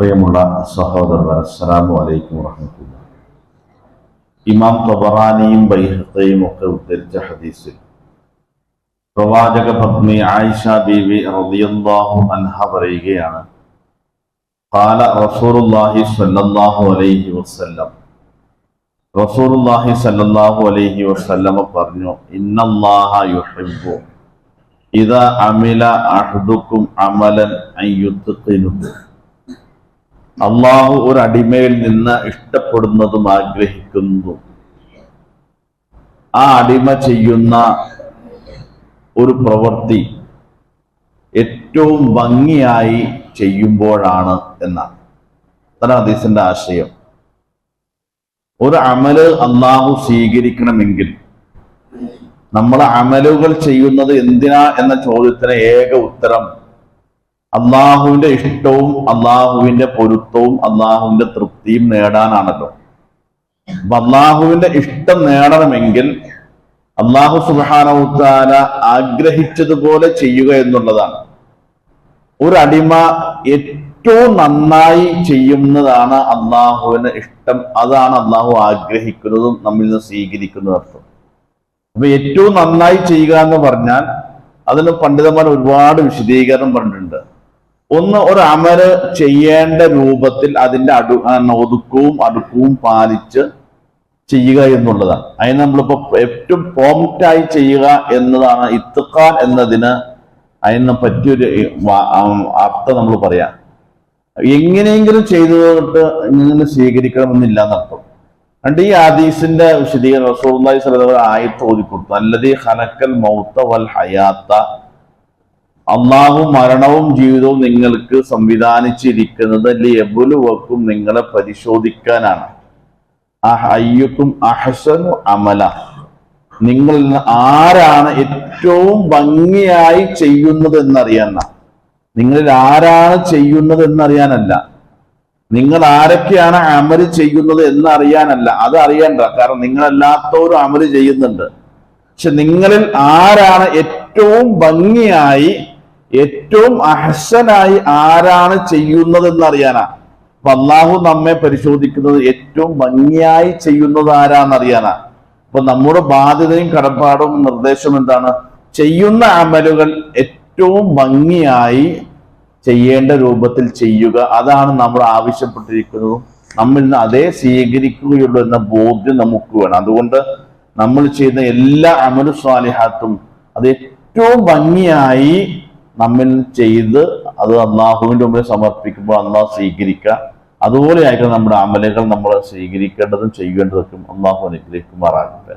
പ്രിയമുള്ള സഹോദരർ അസ്സലാമു അലൈക്കും വറഹമത്തുള്ള ഇമാം തൊബറാനിയും ബൈഹത്തയും ഒക്കെ ഉദ്ധരിച്ച ഹദീസിൽ പ്രവാചക പത്നി ആയിഷ ബീവി റളിയല്ലാഹു അൻഹ പറയുകയാണ് قال رسول الله صلى الله عليه وسلم റസൂലുള്ളാഹി സല്ലല്ലാഹു അലൈഹി വസല്ലമ പറഞ്ഞു ഇന്നല്ലാഹ യുഹിബ്ബു ഇദാ അമില അഹദുക്കും അമലൻ അൻ യുത്ഖിനുഹു അള്ളാഹു ഒരു അടിമയിൽ നിന്ന് ഇഷ്ടപ്പെടുന്നതും ആഗ്രഹിക്കുന്നു. ആ അടിമ ചെയ്യുന്ന ഒരു പ്രവൃത്തി ഏറ്റവും ഭംഗിയായി ചെയ്യുമ്പോഴാണ് എന്നാണ്. അതാണ് ഹദീസിന്റെ ആശയം. ഒരു അമൽ അള്ളാഹു സ്വീകരിക്കണമെങ്കിൽ നമ്മൾ അമലുകൾ ചെയ്യുന്നത് എന്തിനാ എന്ന ചോദ്യത്തിന് ഏക ഉത്തരം അള്ളാഹുവിന്റെ ഇഷ്ടവും അള്ളാഹുവിന്റെ പൊരുത്തവും അള്ളാഹുവിന്റെ തൃപ്തിയും നേടാനാണല്ലോ. അപ്പൊ അള്ളാഹുവിന്റെ ഇഷ്ടം നേടണമെങ്കിൽ അള്ളാഹു സുബാനവുത്താല ആഗ്രഹിച്ചതുപോലെ ചെയ്യുക എന്നുള്ളതാണ്. ഒരു അടിമ ഏറ്റവും നന്നായി ചെയ്യുന്നതാണ് അള്ളാഹുവിന് ഇഷ്ടം. അതാണ് അള്ളാഹു ആഗ്രഹിക്കുന്നതും നമ്മിൽ നിന്ന് സ്വീകരിക്കുന്നതും അർത്ഥം. അപ്പൊ ഏറ്റവും നന്നായി ചെയ്യുക എന്ന് പറഞ്ഞാൽ അതിന് പണ്ഡിതന്മാർ ഒരുപാട് വിശദീകരണം പറഞ്ഞിട്ടുണ്ട്. ഒന്ന് ഒരു അമൽ ചെയ്യേണ്ട രൂപത്തിൽ അതിന്റെ അടു ഒതുക്കവും അടുക്കവും പാലിച്ച് ചെയ്യുക എന്നുള്ളതാണ്. അതിന് നമ്മളിപ്പോ ഏറ്റവും പ്രോംപ്റ്റായി ചെയ്യുക എന്നതാണ് ഇത്തുക്കാൻ എന്നതിന് അതിന് പറ്റിയൊരു അർത്ഥം നമ്മൾ പറയാം. എങ്ങനെയെങ്കിലും ചെയ്തു തന്നിട്ട് ഇങ്ങനെ സ്വീകരിക്കണമെന്നില്ല എന്നർത്ഥം. അണ്ട് ഈ ആദീസിന്റെ വിശദീകരണം അലൈഹി വസല്ലം ആയത്ത് ഓതിക്കൊടുത്തു. അല്ലദീ ഹനക്കൽ മൗത വൽ ഹയാത്ത അള്ളാഹു മരണവും ജീവിതവും നിങ്ങൾക്ക് സംവിധാനിച്ചിരിക്കുന്നത് ലിയബുലുവക്കും നിങ്ങളെ പരിശോധിക്കാനാണ്. അയ്യക്കും അഹസനു അമല. നിങ്ങൾ ആരാണ് ഏറ്റവും ഭംഗിയായി ചെയ്യുന്നത് എന്നറിയാന നിങ്ങളിൽ ആരാണ് ചെയ്യുന്നത് എന്നറിയാനല്ല നിങ്ങൾ ആരൊക്കെയാണ് അമൽ ചെയ്യുന്നത് എന്നറിയാനല്ല. അത് അറിയണ്ട. കാരണം നിങ്ങളല്ലാത്തവരും അമൽ ചെയ്യുന്നുണ്ട്. പക്ഷെ നിങ്ങളിൽ ആരാണ് ഏറ്റവും ഭംഗിയായി ഏറ്റവും അഹസനായി ആരാണ് ചെയ്യുന്നത് എന്നറിയാനാ അപ്പൊ അള്ളാഹു നമ്മെ പരിശോധിക്കുന്നത് ഏറ്റവും ഭംഗിയായി ചെയ്യുന്നത് ആരാന്നറിയാനാ. അപ്പൊ നമ്മുടെ ബാധ്യതയും കടപ്പാടും നിർദ്ദേശം എന്താണ്? ചെയ്യുന്ന അമലുകൾ ഏറ്റവും ഭംഗിയായി ചെയ്യേണ്ട രൂപത്തിൽ ചെയ്യുക. അതാണ് നമ്മൾ ആവശ്യപ്പെട്ടിരിക്കുന്നതും. നമ്മൾ ഇന്ന് അതേ സ്വീകരിക്കുകയുള്ളൂ എന്ന ബോധ്യം നമുക്ക് വേണം. അതുകൊണ്ട് നമ്മൾ ചെയ്യുന്ന എല്ലാ അമലു സ്വാലിഹാത്തും അത് ഏറ്റവും ഭംഗിയായി നമ്മിൽ ചെയ്ത് അത് അള്ളാഹുവിന്റെ മുമ്പിൽ സമർപ്പിക്കുമ്പോൾ അള്ളാഹ് സ്വീകരിക്കുക. അതുപോലെ ആയിരിക്കും നമ്മുടെ അമലുകൾ നമ്മൾ സ്വീകരിക്കേണ്ടതും ചെയ്യേണ്ടതും അള്ളാഹു അനുഗ്രഹിക്കുമാറാകട്ടെ.